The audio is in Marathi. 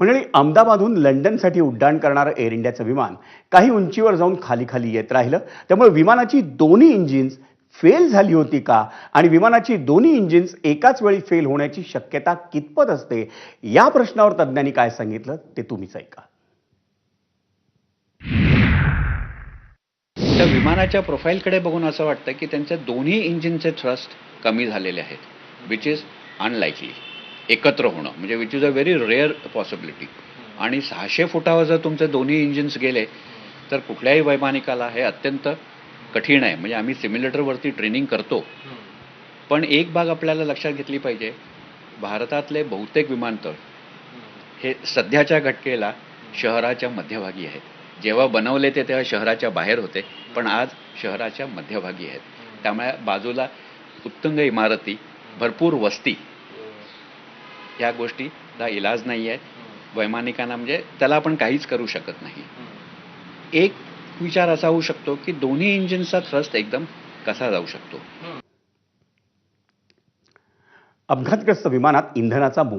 मंडळी अहमदाबादहून लंडनसाठी उड्डाण करणारं एअर इंडियाचं विमान काही उंचीवर जाऊन खाली खाली येत राहिलं. त्यामुळे विमानाची दोन्ही इंजिन्स फेल झाली होती का? आणि विमानाची दोन्ही इंजिन्स एकाच वेळी फेल होण्याची शक्यता कितपत असते? या प्रश्नावर तज्ज्ञांनी काय सांगितलं ते तुम्हीच ऐका. त्या विमानाच्या प्रोफाईलकडे बघून असं वाटतं की त्यांच्या दोन्ही इंजिनचे थ्रस्ट कमी झालेले आहेत विच इज अनलाईकली एकत्र होणं. म्हणजे which is a very rare possibility आणि सहाशे फुटावर जर तुमचे दोन्ही इंजिन्स गेले तर कुठल्याही वैमानिकाला हे अत्यंत कठीण आहे. म्हणजे आम्ही सिम्युलेटरवरती ट्रेनिंग करतो. पण एक बाग आपल्याला लक्षात घेतली पाहिजे. भारतातले बहुतेक विमानतळ हे सध्याच्या घटकेला शहराच्या मध्यभागी आहेत. जेव्हा बनवले ते तेव्हा शहराच्या बाहेर होते. पण आज शहराच्या मध्यभागी आहेत. त्यामुळे बाजूला उत्तुंग इमारती भरपूर वस्ती ह्या गोष्टीला इलाज नाही आहे. वैमानिकांना म्हणजे त्याला आपण काहीच करू शकत नाही. एक विचार असा होऊ शकतो की दोन्ही इंजिनचा थ्रस्ट एकदम कसा जाऊ शकतो? अपघातग्रस्त विमानात इंधनाचा